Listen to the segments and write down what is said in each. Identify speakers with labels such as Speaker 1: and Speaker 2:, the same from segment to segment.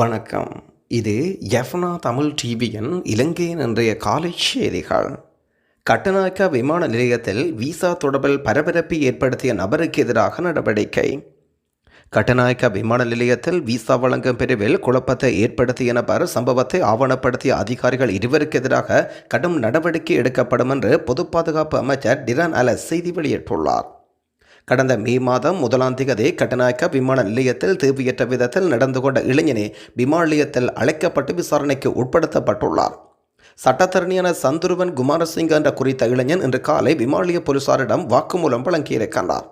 Speaker 1: வணக்கம். இது எஃப்னா தமிழ் டிவியின் இலங்கையின் இன்றைய காலை செய்திகள். கட்டநாயக்கா விமான நிலையத்தில் விசா தொடர்பில் பரபரப்பை ஏற்படுத்திய நபருக்கு எதிராக நடவடிக்கை. கட்டநாயக்கா விமான நிலையத்தில் விசா வழங்கும் பிரிவில் குழப்பத்தை ஏற்படுத்திய நபர் சம்பவத்தை ஆவணப்படுத்திய அதிகாரிகள் இருவருக்கு எதிராக கடும் நடவடிக்கை எடுக்கப்படும் என்று பொது பாதுகாப்பு அமைச்சர் டிரான் அலஸ் செய்தி வெளியிட்டுள்ளார். கடந்த மே மாதம் முதலாம் திகதி கட்டநாயக்க விமான நிலையத்தில் தேவையற்ற விதத்தில் நடந்து கொண்ட இளைஞனே விமான நிலையத்தில் அழைக்கப்பட்டு விசாரணைக்கு உட்படுத்தப்பட்டுள்ளார். சட்டத்தரணியான சந்துருவன் குமாரசிங்க என்ற குறித்த இளைஞன் இன்று காலை விமானிய போலீசாரிடம் வாக்குமூலம் வழங்கியிருக்கின்றார்.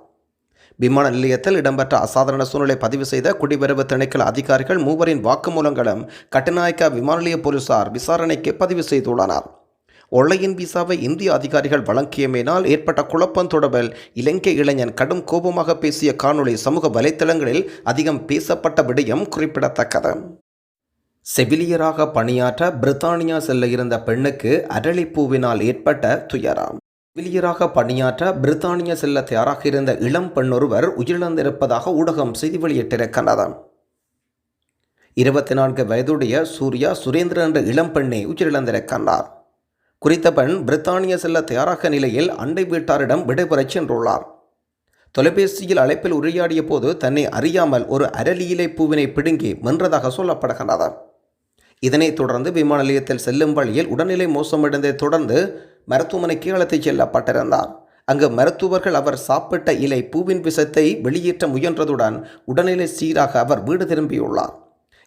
Speaker 1: விமான நிலையத்தில் இடம்பெற்ற அசாதாரண சூழ்நிலை பதிவு செய்த குடிவரவு திணைக்கள அதிகாரிகள் மூவரின் வாக்குமூலங்களும் கட்டுநாயக்கா விமான நிலைய போலீசார் விசாரணைக்கு பதிவு செய்துள்ளனர். ஒள்ளையின் விசாவை இந்திய அதிகாரிகள் வழங்கியமையினால் ஏற்பட்ட குழப்பம் தொடர்பில் இலங்கை இளைஞன் கடும் கோபமாக பேசிய காணொளி சமூக வலைத்தளங்களில் அதிகம் பேசப்பட்ட விடயம் குறிப்பிடத்தக்கது. செவிலியராக பணியாற்ற பிரித்தானியா செல்ல இருந்த பெண்ணுக்கு அரளிப்பூவினால் ஏற்பட்ட துயரம். செவிலியராக பணியாற்ற பிரித்தானியா செல்ல தயாராக இருந்த இளம் பெண்ணொருவர் உயிரிழந்திருப்பதாக ஊடகம் செய்தி வெளியிட்டிருக்கிறது. இருபத்தி நான்கு வயதுடைய சூர்யா சுரேந்திரன் என்ற இளம் பெண்ணை உயிரிழந்திருக்கின்றார். குறித்த பெண் பிரித்தானிய செல்ல தயாராக நிலையில் அண்டை வீட்டாரிடம் விடைபெறச் சென்றுள்ளார். தொலைபேசியில் அழைப்பில் உரையாடிய போது தன்னை அறியாமல் ஒரு அரளியிலை பூவினை பிடுங்கி மென்றதாக சொல்லப்படுகின்றது. இதனைத் தொடர்ந்து விமான நிலையத்தில் செல்லும் வழியில் உடல்நிலை மோசமடைந்ததை தொடர்ந்து மருத்துவமனைக்கு அழைத்துச் செல்லப்பட்டிருந்தார். அங்கு மருத்துவர்கள் அவர் சாப்பிட்ட இலை பூவின் விஷத்தை வெளியேற்ற முயன்றதுடன் உடல்நிலை சீராக அவர் வீடு திரும்பியுள்ளார்.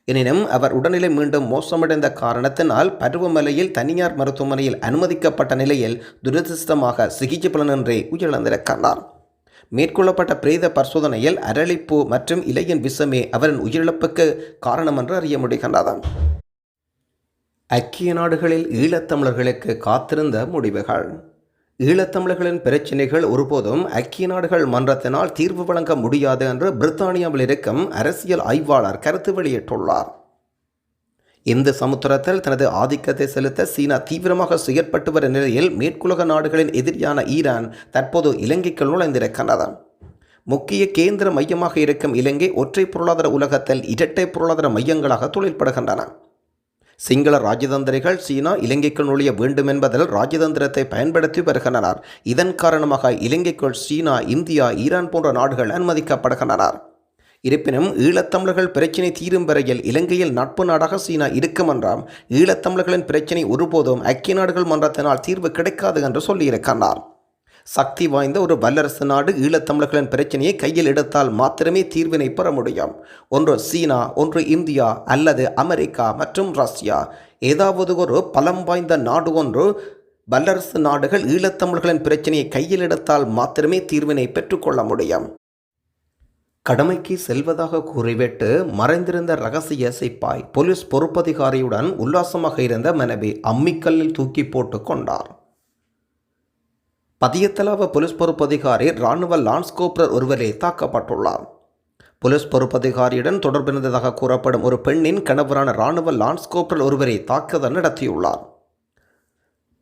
Speaker 1: எனினும் அவர் உடல்நிலை மீண்டும் மோசமடைந்த காரணத்தினால் பருவமலையில் தனியார் மருத்துவமனையில் அனுமதிக்கப்பட்ட நிலையில் துரதிருஷ்டமாக சிகிச்சை பலனின்றி உயிரிழந்திருக்கிறார். மேற்கொள்ளப்பட்ட பிரேத பரிசோதனையில் அரளிப்பூ மற்றும் இலையின் விஷமே அவரின் உயிரிழப்புக்கு காரணம் என்று அறிய முடிகின்றது. ஐக்கிய நாடுகளில் ஈழத்தமிழர்களுக்கு காத்திருந்த முடிவுகள். ஈழத்தமிழர்களின் பிரச்சினைகள் ஒருபோதும் ஐக்கிய நாடுகள் மன்றத்தினால் தீர்வு வழங்க முடியாது என்று பிரித்தானியாவில் இருக்கும் அரசியல் ஆய்வாளர் கருத்து வெளியிட்டுள்ளார். இந்த சமுத்திரத்தில் தனது ஆதிக்கத்தை செலுத்த சீனா தீவிரமாக செயற்பட்டு வரும் நிலையில் மேற்குலக நாடுகளின் எதிரியான ஈரான் தற்போது இலங்கைக்குள் நுழைந்திருக்கிறது. முக்கிய கேந்திர மையமாக இருக்கும் இலங்கை ஒற்றை பொருளாதார உலகத்தில் இரட்டை பொருளாதார மையங்களாக தொழில்படுகின்றன சிங்கள ராஜதந்திரிகள் சீனா இலங்கைக்குள் நுழைய வேண்டும் என்பதில் ராஜதந்திரத்தை பயன்படுத்தி வருகின்றனர். இதன் காரணமாக இலங்கைக்குள் சீனா இந்தியா ஈரான் போன்ற நாடுகள் அனுமதிக்கப்படுகின்றனர். இருப்பினும் ஈழத்தமிழர்கள் பிரச்சினை தீரும் வரையில் இலங்கையில் நட்பு நாடாக சீனா இருக்கும் என்றாம் ஈழத்தமிழர்களின் பிரச்சினை ஒருபோதும் ஐக்கிய நாடுகள் மன்றத்தினால் தீர்வு கிடைக்காது என்று சொல்லியிருக்கிறார் சக்தி வாய்ந்த ஒரு வல்லரசு நாடு ஈழத்தமிழர்களின் பிரச்சனையை கையில் எடுத்தால் மாத்திரமே தீர்வினை பெற முடியும். ஒன்று சீனா ஒன்று இந்தியா அல்லது அமெரிக்கா மற்றும் ரஷ்யா. ஏதாவது ஒரு பலம் வாய்ந்த நாடு ஒன்று வல்லரசு நாடுகள் ஈழத்தமிழர்களின் பிரச்சனையை கையில் எடுத்தால் மாத்திரமே தீர்வினை பெற்றுக்கொள்ள முடியும். கடமைக்கு செல்வதாக கூறிவிட்டு மறைந்திருந்த ரகசிய சிப்பாய் போலீஸ் பொறுப்பதிகாரியுடன் உல்லாசமாக இருந்த மனைவி அம்மிக்கல்லில் தூக்கி போட்டு கொண்டார். பதியத்தலாவ போலீஸ் பொறுப்பதிகாரி இராணுவ லான்ஸ் கோப்ரர் ஒருவரே தாக்கப்பட்டுள்ளார். போலீஸ் பொறுப்பதிகாரியுடன் தொடர்பிருந்ததாக கூறப்படும் ஒரு பெண்ணின் கணவரான இராணுவ லான்ஸ் கோப்ரல் ஒருவரை தாக்குதல் நடத்தியுள்ளார்.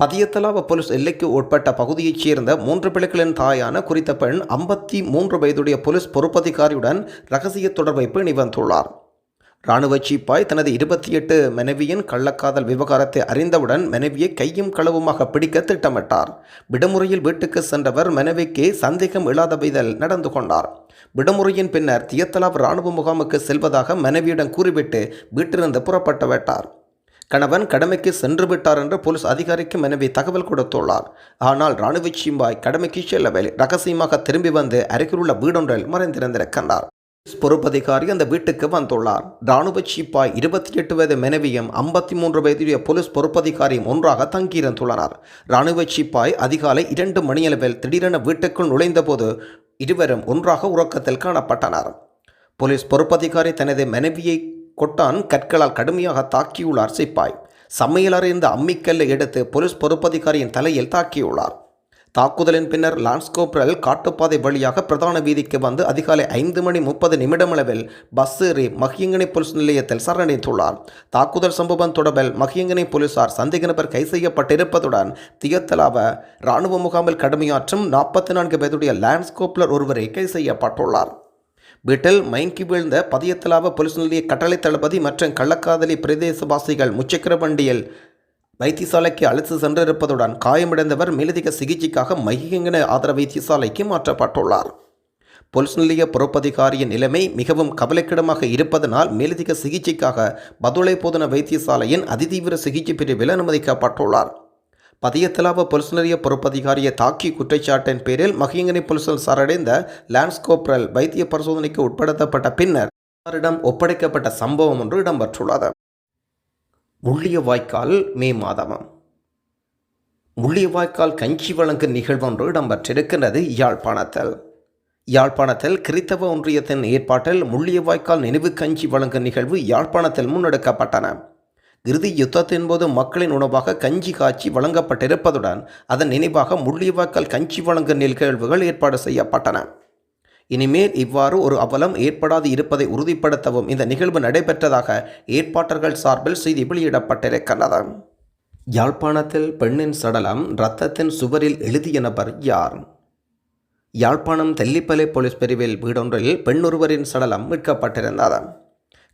Speaker 1: பதியத்தலாவ போலீஸ் எல்லைக்கு உட்பட்ட பகுதியைச் சேர்ந்த மூன்று பிள்ளைகளின் தாயான குறித்த பெண் ஐம்பத்தி மூன்று வயதுடைய போலீஸ் பொறுப்பதிகாரியுடன் ரகசிய தொடர்பை பேணி வந்துள்ளார். இராணுவ சீப்பாய் தனது இருபத்தி எட்டு மனைவியின் கள்ளக்காதல் விவகாரத்தை அறிந்தவுடன் மனைவியை கையும் களவுமாக பிடிக்க திட்டமிட்டார். விடுமுறையில் வீட்டுக்கு சென்றவர் மனைவிக்கு சந்தேகம் இல்லாத விதல் நடந்து கொண்டார். விடுமுறையின் பின்னர் தியத்தலாவ் இராணுவ முகாமுக்கு செல்வதாக மனைவியிடம் கூறிவிட்டு வீட்டிலிருந்து புறப்பட்டு விட்டார். கணவன் கடமைக்கு சென்று விட்டார் என்று போலீஸ் அதிகாரிக்கு மனைவி தகவல் கொடுத்துள்ளார். ஆனால் ராணுவ சீம்பாய் கடமைக்கு செல்லவில்லை ரகசியமாக திரும்பி வந்து அருகிலுள்ள வீடொன்றில் மறைந்திருந்திருக்கின்றார். பொறுப்பதிகாரி அந்த வீட்டுக்கு வந்துள்ளார். இராணுவ சீப்பாய் இருபத்தி எட்டு வயது மனைவியும் ஐம்பத்தி மூன்று வயதுடைய போலீஸ் பொறுப்பதிகாரியும் ஒன்றாக தங்கியிருந்துள்ளனர். இராணுவ சிப்பாய் அதிகாலை இரண்டு மணியளவில் திடீரென வீட்டுக்குள் நுழைந்தபோது இருவரும் ஒன்றாக உறக்கத்தில் காணப்பட்டனர். போலீஸ் பொறுப்பதிகாரி தனது மனைவியை கொட்டான் கற்களால் கடுமையாக தாக்கியுள்ளார் சிப்பாய். சமையலறைந்த அம்மிக்கல்லை எடுத்து போலீஸ் பொறுப்பதிகாரியின் தலையில் தாக்கியுள்ளார். தாக்குதலின் பின்னர் லான்ஸ்கோப்ரல் காட்டுப்பாதை வழியாக பிரதான வீதிக்கு வந்து அதிகாலை ஐந்து மணி முப்பது நிமிடமளவில் பஸ் ஏறி மஹியங்கனை போலீஸ் நிலையத்தில் சரணடைந்துள்ளார். தாக்குதல் சம்பவம் தொடர்பில் மஹியங்கனை போலீசார் சந்தேக நபர் கை செய்யப்பட்டிருப்பதுடன் தியத்தலாவ இராணுவ முகாமில் கடுமையாற்றும் நாற்பத்தி நான்கு வயதுடைய லேண்ட்ஸ்கோப்லர் ஒருவரை கை செய்யப்பட்டுள்ளார். வீட்டில் மயங்கி வீழ்ந்த பதியத்தலாவ போலீஸ் நிலைய கட்டளை தளபதி மற்றும் கள்ளக்காதலி பிரதேசவாசிகள் முச்சக்கர வண்டியில் வைத்தியசாலைக்கு அழைத்து சென்றிருப்பதுடன் காயமடைந்தவர் மேலதிக சிகிச்சைக்காக மையங்கன ஆதர வைத்தியசாலைக்கு மாற்றப்பட்டுள்ளார். பொலிஸ் நிலைய பொறுப்பதிகாரியின் நிலைமை மிகவும் கவலைக்கிடமாக இருப்பதனால் மேலதிக சிகிச்சைக்காக பதுளை போதன வைத்தியசாலையின் அதிதீவிர சிகிச்சை பிரிவில் அனுமதிக்கப்பட்டுள்ளார். பதியத்திலாவ பொலிஸ் நிலைய பொறுப்பதிகாரியை தாக்கி குற்றச்சாட்டின் பேரில் மகியங்கனி போலீசில் சரடைந்த லான்ஸ்கோப்ரல் வைத்திய பரிசோதனைக்கு உட்படுத்தப்பட்ட பின்னர் அவரிடம் ஒப்படைக்கப்பட்ட சம்பவம் ஒன்று இடம்பெற்றுள்ளது. முள்ளியவாய்க்கால் மே மாதம் முள்ளியவாய்க்கால் கஞ்சி வழங்கும் நிகழ்வொன்று இடம்பெற்றிருக்கின்றது யாழ்ப்பாணத்தில். யாழ்ப்பாணத்தில் கிறித்தவ ஒன்றியத்தின் ஏற்பாட்டில் முள்ளியவாய்க்கால் நினைவு கஞ்சி வழங்கும் நிகழ்வு யாழ்ப்பாணத்தில் முன்னெடுக்கப்பட்டன. இறுதி யுத்தத்தின் போது மக்களின் உணவாக கஞ்சி காய்ச்சி வழங்கப்பட்டிருப்பதுடன் அதன் நினைவாக முள்ளியவாய்க்கால் கஞ்சி வழங்கும் நிகழ்வுகள் ஏற்பாடு செய்யப்பட்டன. இனிமேல் இவ்வாறு ஒரு அவலம் ஏற்படாது இருப்பதை உறுதிப்படுத்தவும் இந்த நிகழ்வு நடைபெற்றதாக ஏற்பாட்டர்கள் சார்பில் செய்தி வெளியிடப்பட்டிருக்கிறது. யாழ்ப்பாணத்தில் பெண்ணின் சடலம் இரத்தத்தின் சுவரில் எழுதிய நபர் யார்? யாழ்ப்பாணம் தெல்லிப்பளை போலீஸ் பிரிவில் வீடொன்றில் பெண்ணொருவரின் சடலம் மீட்கப்பட்டிருந்தது.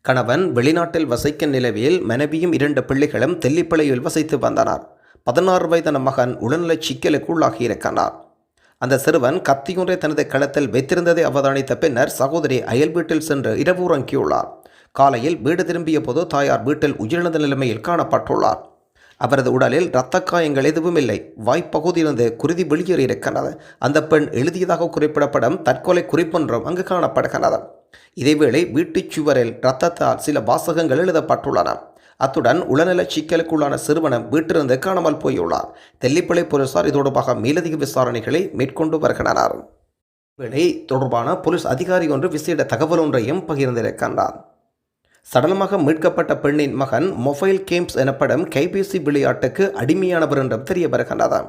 Speaker 1: கணவன் வெளிநாட்டில் வசிக்கும் நிலவில் மனைவியும் இரண்டு பிள்ளைகளும் தெல்லிப்பளையில் வசித்து வந்தனர். பதினாறு வயதான மகன் உடல்நலச் சிக்கலுக்கு உள்ளாகியிருக்கிறார் அந்த சிறுவன் கத்தியொன்றை தனது களத்தில் வைத்திருந்ததை அவதானித்த பின்னர் சகோதரி அயல் வீட்டில் சென்று இரவு உறங்கியுள்ளார். காலையில் வீடு திரும்பிய போது தாயார் வீட்டில் உயிரிழந்த நிலைமையில் காணப்பட்டுள்ளார். அவரது உடலில் இரத்த காயங்கள் எதுவும் இல்லை. வாய்ப்பகுதியிலிருந்து குருதி வெளியேறியிருக்கிறது. அந்த பெண் எழுதியதாக குறிப்பிடப்படும் தற்கொலை குறிப்பொன்றும் அங்கு காணப்படுகிறது. இதேவேளை வீட்டுச் சுவரில் இரத்தத்தால் சில வாசகங்கள் எழுதப்பட்டுள்ளன. அத்துடன் உளநல சிக்கலுக்குள்ளான சிறுவனம் வீட்டிலிருந்து காணாமல் போயுள்ளார். தெல்லிப்பளை போலீசார் இது தொடர்பாக மேலதிக விசாரணைகளை மேற்கொண்டு வருகின்றனர். வேலை தொடர்பான போலீஸ் அதிகாரி ஒன்று விசேட தகவல் ஒன்றையும் பகிர்ந்திருக்கின்றார். சடலமாக மீட்கப்பட்ட பெண்ணின் மகன் மொபைல் கேம்ஸ் எனப்படும் கைபேசி விளையாட்டுக்கு அடிமையானவர் என்றும் தெரிய வருகின்றது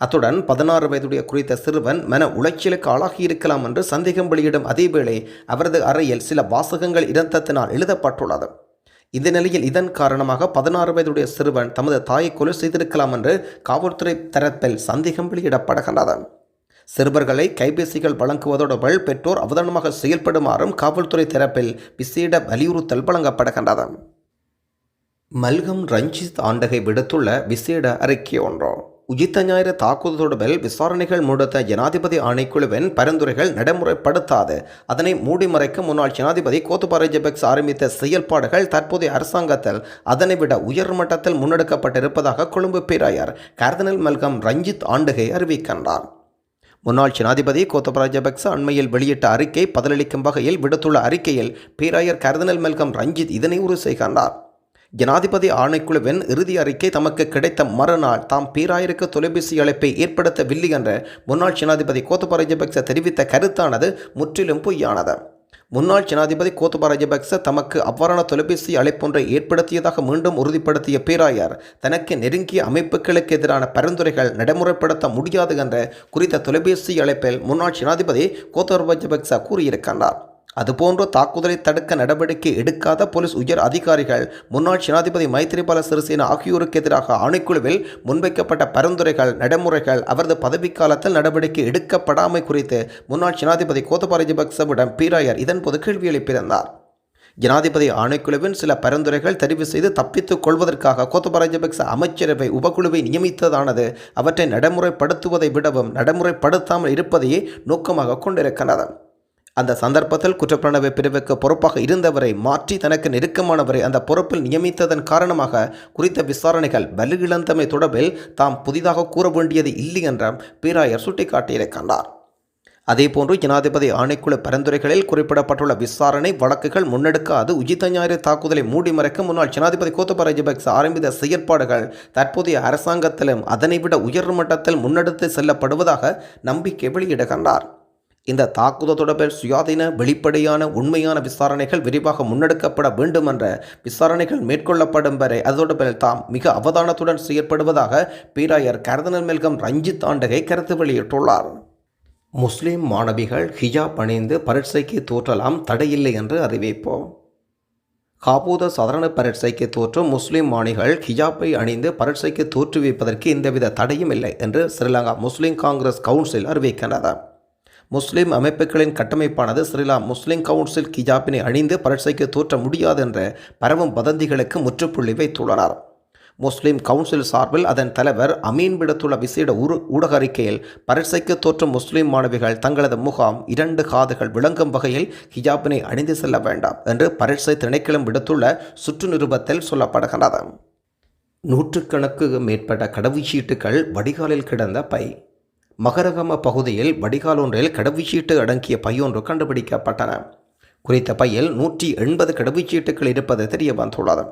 Speaker 1: அத்துடன் பதினாறு வயதுடைய குறித்த சிறுவன் மன உளைச்சலுக்கு ஆளாகியிருக்கலாம் என்று சந்தேகம் வெளியிடும் அதேவேளை அவரது அறையில் சில வாசகங்கள் இரத்தத்தினால் எழுதப்பட்டுள்ளது. இந்த நிலையில் இதன் காரணமாக பதினாறு வயதுடைய சிறுவன் தமது தாயை கொலை செய்திருக்கலாம் என்று காவல்துறை தரப்பில் சந்தேகம் வெளியிடப்படுகின்றது. சிறுவர்களை கைபேசிகள் வழங்குவதோடு பெற்றோர் அவதானமாக செயல்படுமாறும் காவல்துறை தரப்பில் விசேட வலியுறுத்தல் வழங்கப்படுகின்றது. மல்கம் ரஞ்சித் ஆண்டகை விடுத்துள்ள விசேட அறிக்கை ஒன்றோ. உயிர்த்த ஞாயிறு தாக்குதல் தொடர்பில் விசாரணைகள் முடுத்த ஜனாதிபதி ஆணைக்குழுவின் பரிந்துரைகள் நடைமுறைப்படுத்தாது. அதனை மூடி மறைக்க முன்னாள் ஜனாதிபதி கோத்தபாய ஜெபெக்ஸ் ஆரம்பித்த செயல்பாடுகள் தற்போதைய அரசாங்கத்தில் அதனை விட உயர் மட்டத்தில் முன்னெடுக்கப்பட்டிருப்பதாக கொழும்பு பேராயர் கர்தனல் மல்கம் ரஞ்சித் ஆண்டுகை அறிவிக்கின்றார். முன்னாள் ஜனாதிபதி கோத்தபய ராஜபக்ச அண்மையில் வெளியிட்ட அறிக்கை பதிலளிக்கும் வகையில் விடுத்துள்ள அறிக்கையில் பேராயர் கர்தனல் மெல்கம் ரஞ்சித் இதனை உறுதி செய்கின்றார். ஜனாதிபதி ஆணைக்குழுவின் இறுதி அறிக்கை தமக்கு கிடைத்த மறுநாள். தாம் பீராயிருக்கு தொலைபேசி அழைப்பை ஏற்படுத்தவில்லை என்ற முன்னாள் ஜனாதிபதி கோத்தபா ராஜபக்ச தெரிவித்த கருத்தானது முற்றிலும் பொய்யானது. முன்னாள் ஜனாதிபதி கோத்தபா ராஜபக்ச தமக்கு அவ்வாறான தொலைபேசி அழைப்பொன்றை ஏற்படுத்தியதாக மீண்டும் உறுதிப்படுத்திய பேராயர் தனக்கு நெருங்கிய அமைப்புகளுக்கு எதிரான பரிந்துரைகள் நடைமுறைப்படுத்த முடியாது என்ற குறித்த தொலைபேசி அழைப்பில் முன்னாள் ஜனாதிபதி கோத்தபா ராஜபக்ச கூறியிருக்கின்றார். அதுபோன்ற தாக்குதலை தடுக்க நடவடிக்கை எடுக்காத போலீஸ் உயர் அதிகாரிகள் முன்னாள் ஜனாதிபதி மைத்திரிபால சிறிசேன ஆகியோருக்கு எதிராக ஆணைக்குழுவில் முன்வைக்கப்பட்ட பரிந்துரைகள் நடைமுறைகள் அவரது பதவிக்காலத்தில் நடவடிக்கை எடுக்கப்படாமை குறித்து முன்னாள் ஜனாதிபதி கோத்தபா ராஜபக்சவிடம் பீராயர் இதன்போது கேள்வி எழுப்பியிருந்தார். ஜனாதிபதி ஆணைக்குழுவின் சில பரிந்துரைகள் தெரிவு செய்து தப்பித்துக் கொள்வதற்காக கோத்தபா ராஜபக்ச அமைச்சரவை உபகுழுவை நியமித்ததானது அவற்றை நடைமுறைப்படுத்துவதை விடவும் நடைமுறைப்படுத்தாமல் இருப்பதையே நோக்கமாக கொண்டிருக்கிறது அந்த சந்தர்ப்பத்தில் குற்றப்புலனாய்வு பிரிவுக்கு பொறுப்பாக இருந்தவரை மாற்றி தனக்கு நெருக்கமானவரை அந்த பொறுப்பில் நியமித்ததன் காரணமாக குறித்த விசாரணைகள் வலுவிழந்தமை தொடர்பில் தாம் புதிதாக கூற வேண்டியது இல்லை என்றும் பேராயர் சுட்டிக்காட்டியிருக்கின்றார் அதேபோன்று ஜனாதிபதி ஆணைக்குழு பரிந்துரைகளில் குறிப்பிடப்பட்டுள்ள விசாரணை வழக்குகள் முன்னெடுக்காது உஜித ஞாயிறு தாக்குதலை மூடி மறைக்க முன்னாள் ஜனாதிபதி கோத்தபா ராஜபக்ச ஆரம்பித்த செயற்பாடுகள் தற்போதைய அரசாங்கத்திலும் அதனை விட உயர் மட்டத்தில் முன்னெடுத்து செல்லப்படுவதாக நம்பிக்கை வெளியிடுகின்றார். இந்த தாக்குதல் தொடர்பில் சுயாதீன வெளிப்படையான உண்மையான விசாரணைகள் விரிவாக முன்னெடுக்கப்பட வேண்டும் என்ற விசாரணைகள் மேற்கொள்ளப்படும் வரை அது தொடர்பில் தாம் மிக அவதானத்துடன் செயற்படுவதாக பேராயர் கர்தனல் மெல்கம் ரஞ்சித் ஆண்டகை கருத்து வெளியிட்டுள்ளார். முஸ்லிம் மாணவிகள் ஹிஜாப் அணிந்து பரீட்சைக்கு தோற்றலாம் தடையில்லை என்று அறிவிப்போம். காபூத சாதாரண பரீட்சைக்கு தோற்றும் முஸ்லிம் மாணிகள் ஹிஜாப்பை அணிந்து பரீட்சைக்கு தோற்றுவிப்பதற்கு எந்தவித தடையும் இல்லை என்று ஸ்ரீலங்கா முஸ்லிம் காங்கிரஸ் கவுன்சில் அறிவிக்கின்றது. முஸ்லிம் அமைப்புகளின் கட்டமைப்பானது ஸ்ரீலா முஸ்லிம் கவுன்சில் கிஜாபினை அணிந்து பரட்சைக்கு தோற்ற முடியாது என்ற பரவும் வதந்திகளுக்கு முற்றுப்புள்ளி வைத்துள்ளனர். முஸ்லிம் கவுன்சில் சார்பில் அதன் தலைவர் அமீன் விடுத்துள்ள விசேட ஊரு ஊடக அறிக்கையில் பரட்சைக்கு தோற்றும் முஸ்லிம் மாணவிகள் தங்களது முகாம் இரண்டு காதுகள் விளங்கும் வகையில் ஹிஜாபினை அணிந்து செல்ல வேண்டாம் என்று பரட்சை திணைக்களம் விடுத்துள்ள சுற்று நிருபத்தில் சொல்லப்படுகிறது நூற்றுக்கணக்கு மேற்பட்ட கடவுச்சீட்டுகள் வடிகாலில் கிடந்த பை மகரகம பகுதியில் வடிகால் ஒன்றில் கடவுச்சீட்டு அடங்கிய பையொன்று கண்டுபிடிக்கப்பட்டன. குறித்த பையில் நூற்றி எண்பது கடவுச்சீட்டுகள் இருப்பது தெரிய வந்துள்ளது.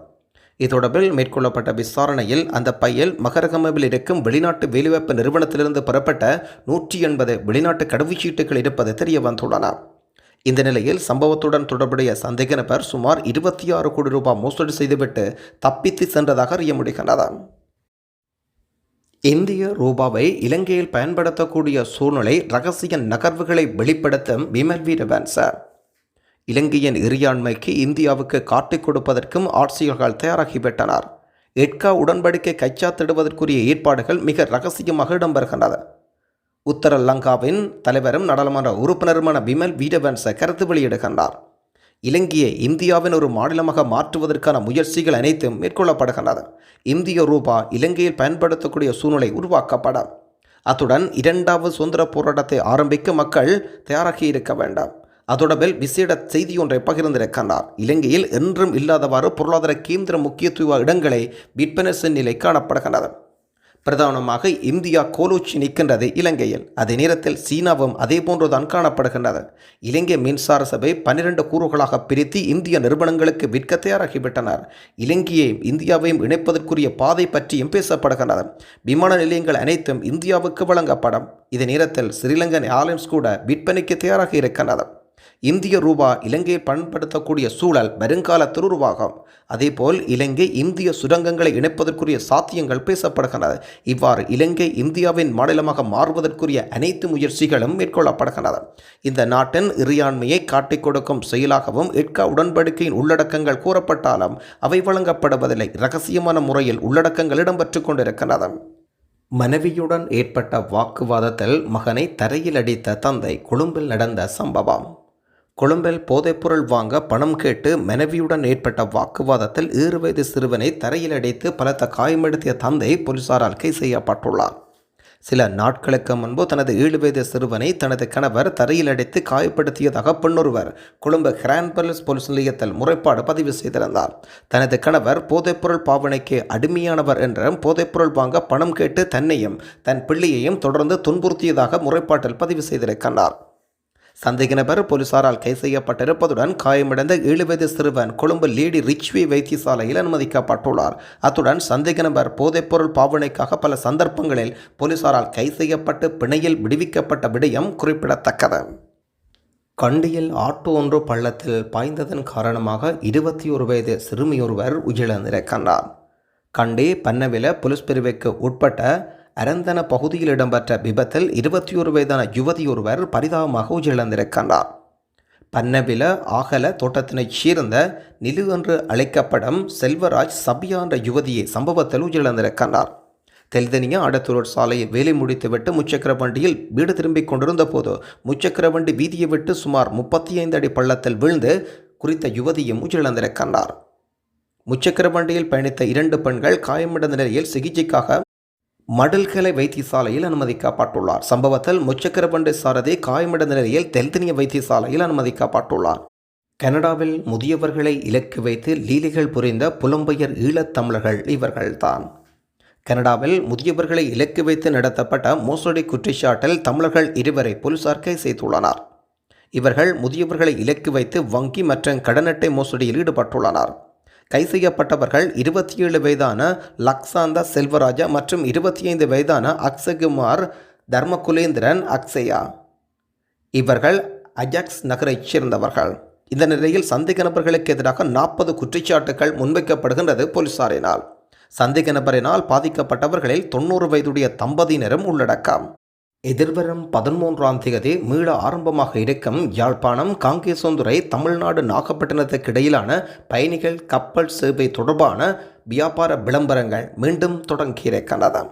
Speaker 1: இது தொடர்பில் மேற்கொள்ளப்பட்ட விசாரணையில் அந்த பையில் மகரகமவில் இருக்கும் வெளிநாட்டு வேலைவாய்ப்பு நிறுவனத்திலிருந்து பெறப்பட்ட நூற்றி எண்பது வெளிநாட்டு கடவுச்சீட்டுகள் இருப்பது தெரிய வந்துள்ளன. இந்த நிலையில் சம்பவத்துடன் தொடர்புடைய சந்தேக நபர் சுமார் இருபத்தி ஆறு கோடி ரூபாய் மோசடி செய்துவிட்டு தப்பித்து சென்றதாக அறிய முடிகின்றது. இந்திய ரூபாவை இலங்கையில் பயன்படுத்தக்கூடிய சூழ்நிலை ரகசிய நகர்வுகளை வெளிப்படுத்தும் விமல் வீரவன்ச இலங்கையின் இறையாண்மைக்கு இந்தியாவுக்கு காட்டிக் கொடுப்பதற்கும் ஆட்சியர்கள் தயாராகிவிட்டனர் எட்கா உடன்படிக்கை கைச்சாத்திடுவதற்குரிய ஏற்பாடுகள் மிக ரகசியமாக இடம்பெறுகின்றன. உத்தர லங்காவின் தலைவரும் நாடாளுமன்ற உறுப்பினருமான விமல் வீரவன்ச கருத்து வெளியிடுகின்றார். இலங்கையை இந்தியாவின் ஒரு மாநிலமாக மாற்றுவதற்கான முயற்சிகள் அனைத்தும் மேற்கொள்ளப்படுகின்றன. இந்திய ரூபா இலங்கையில் பயன்படுத்தக்கூடிய சூழ்நிலை உருவாக்கப்படும் அத்துடன் இரண்டாவது சுதந்திர போராட்டத்தை ஆரம்பிக்க மக்கள் தயாராகி இருக்க வேண்டாம். அதோடபில் விசேட செய்தி ஒன்றை பகிர்ந்திருக்கின்றார். இலங்கையில் என்றும் இல்லாதவாறு பொருளாதார கேந்திர முக்கியத்துவ இடங்களை விற்பனை நிலை காணப்படுகின்றது. பிரதானமாக இந்தியா கோலோச்சி நிற்கின்றது இலங்கையில். அதே நேரத்தில் சீனாவும் அதே போன்றுதான் காணப்படுகின்றது. இலங்கை மின்சார சபை பன்னிரண்டு கூறுகளாக பிரித்து இந்திய நிறுவனங்களுக்கு விற்க தயாராகிவிட்டனர். இலங்கையையும் இந்தியாவையும் இணைப்பதற்குரிய பாதை பற்றியும் பேசப்படுகின்றது. விமான நிலையங்கள் அனைத்தும் இந்தியாவுக்கு வழங்கப்படும். இதே நேரத்தில் ஸ்ரீலங்கன் ஏர்லைன்ஸ் கூட விற்பனைக்கு தயாராக இருக்கின்றது. இந்திய ரூபா இலங்கையை பயன்படுத்தக்கூடிய சூழல் வருங்கால உருவாகும் அதேபோல் இலங்கை இந்திய சுரங்கங்களை இணைப்பதற்குரிய சாத்தியங்கள் பேசப்படுகின்றன. இவ்வாறு இலங்கை இந்தியாவின் மாநிலமாக மாறுவதற்குரிய அனைத்து முயற்சிகளும் மேற்கொள்ளப்படுகின்றன. இந்த நாட்டின் இறையாண்மையை காட்டிக் கொடுக்கும் செயலாகவும் எட்கா உடன்படிக்கையின் உள்ளடக்கங்கள் கூறப்பட்டாலும் அவை வழங்கப்படுவதில்லை. ரகசியமான முறையில் உள்ளடக்கங்கள் இடம்பெற்றுக் கொண்டிருக்கின்றன. மனைவியுடன் ஏற்பட்ட வாக்குவாதத்தில் மகனை தரையில் அடித்த தந்தை கொழும்பில் நடந்த சம்பவம். கொழும்பில் போதைப்பொருள் வாங்க பணம் கேட்டு மனைவியுடன் ஏற்பட்ட வாக்குவாதத்தில் ஏழு வயது சிறுவனை தரையில் அடைத்து பலத்த காயமெடுத்திய தந்தை போலீசாரால் கை செய்யப்பட்டுள்ளார். சில நாட்களுக்கு முன்பு தனது ஏழு வயது சிறுவனை தனது கணவர் தரையில் அடைத்து காயப்படுத்தியதாக பெண்ணொருவர் கொழும்பு கிரான்பர்லஸ் போலீஸ் நிலையத்தில் முறைப்பாடு பதிவு செய்திருந்தார். தனது கணவர் போதைப்பொருள் பாவனைக்கு அடிமையானவர் என்றும் போதைப்பொருள் வாங்க பணம் கேட்டு தன்னையும் தன் பிள்ளையையும் தொடர்ந்து துன்புறுத்தியதாக முறைப்பாட்டில் பதிவு செய்திருக்கின்றார் சந்தேக நபர் போலீசாரால் கைது செய்யப்பட்டிருப்பதுடன் காயமடைந்த ஏழு வயது சிறுவன் கொழும்பு லேடி ரிச்வி வைத்தியசாலையில் அனுமதிக்கப்பட்டுள்ளார். அத்துடன் சந்தேக நபர் போதைப்பொருள் பாவனைக்காக பல சந்தர்ப்பங்களில் போலீசாரால் கைது செய்யப்பட்டு பிணையில் விடுவிக்கப்பட்ட விடயம் குறிப்பிடத்தக்கது. கண்டியில் ஆட்டோ ஒன்று பள்ளத்தில் பாய்ந்ததன் காரணமாக இருபத்தி ஒரு வயது சிறுமியொருவர் உயிரிழந்திருக்கின்றார். கண்டி பன்னவில போலீஸ் பிரிவுக்கு உட்பட்ட அரந்தன பகுதியில் இடம்பெற்ற விபத்தில் இருபத்தி ஒரு வயதான யுவதியொருவர் பரிதாபமாக உயிரிழந்திருக்கின்றார். பன்னவில ஆகல தோட்டத்தினைச் சேர்ந்த நிலு என்று அழைக்கப்படும் செல்வராஜ் சபியா என்ற யுவதியை சம்பவத்தில் உயிரிழந்திருக்கின்றார். தெல்தனியா அடத்தூர் சாலையை வேலை முடித்துவிட்டு முச்சக்கர வண்டியில் வீடு திரும்பிக் கொண்டிருந்த போது முச்சக்கர வண்டி வீதியை விட்டு சுமார் முப்பத்தி ஐந்து அடி பள்ளத்தில் விழுந்து குறித்த யுவதியும் உயிரிழந்திருக்கின்றார். முச்சக்கர வண்டியில் பயணித்த இரண்டு பெண்கள் காயமடைந்த நிலையில் சிகிச்சைக்காக மடல்கலை வைத்தியசாலையில் அனுமதிக்கப்பட்டுள்ளார் சம்பவத்தில் முச்சக்கர வண்டி சாரதி காயமடைந்த நிலையில் தெல்தனிய வைத்தியசாலையில் அனுமதிக்கப்பட்டுள்ளார் கனடாவில் முதியவர்களை இலக்கு வைத்து லீலைகள் புரிந்த புலம்பெயர் ஈழத்தமிழர்கள் இவர்கள்தான். கனடாவில் முதியவர்களை இலக்கு வைத்து நடத்தப்பட்ட மோசடி குற்றச்சாட்டில் தமிழர்கள் இருவரை போலீசார் கைது செய்துள்ளனர். இவர்கள் முதியவர்களை இலக்கு வைத்து வங்கி மற்றும் கடனட்டை மோசடியில் ஈடுபட்டுள்ளனர். கைது செய்யப்பட்டவர்கள் இருபத்தி ஏழு வயதான லக்ஸாந்தா செல்வராஜா மற்றும் இருபத்தி ஐந்து வயதான அக்ஷகுமார் தர்மகுலேந்திரன் அக்ஷயா. இவர்கள் அஜாக்ஸ் நகரைச் சேர்ந்தவர்கள். இந்த நிலையில் சந்தேக நபர்களுக்கு எதிராக நாற்பது குற்றச்சாட்டுகள் முன்வைக்கப்படுகின்றது போலீசாரினால். சந்தேக நபரினால் பாதிக்கப்பட்டவர்களில் தொண்ணூறு வயதுடைய தம்பதியினரும் உள்ளடக்கம். எதிர்வரும் பதிமூன்றாம் தேதி மீள ஆரம்பமாக இருக்கும் யாழ்ப்பாணம் காங்கேசோந்துறை தமிழ்நாடு நாகப்பட்டினத்துக்கு இடையிலான பயணிகள் கப்பல் சேவை தொடர்பான வியாபார விளம்பரங்கள் மீண்டும் தொடங்கியிருக்கின்றன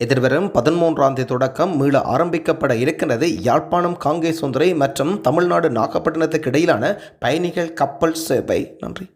Speaker 1: எதிர்வரும் பதிமூன்றாம் தேதி தொடக்கம் மீள ஆரம்பிக்கப்பட இருக்கிறது யாழ்ப்பாணம் காங்கேசுந்துறை மற்றும் தமிழ்நாடு நாகப்பட்டினத்துக்கு இடையிலான பயணிகள் கப்பல் சேவை. நன்றி.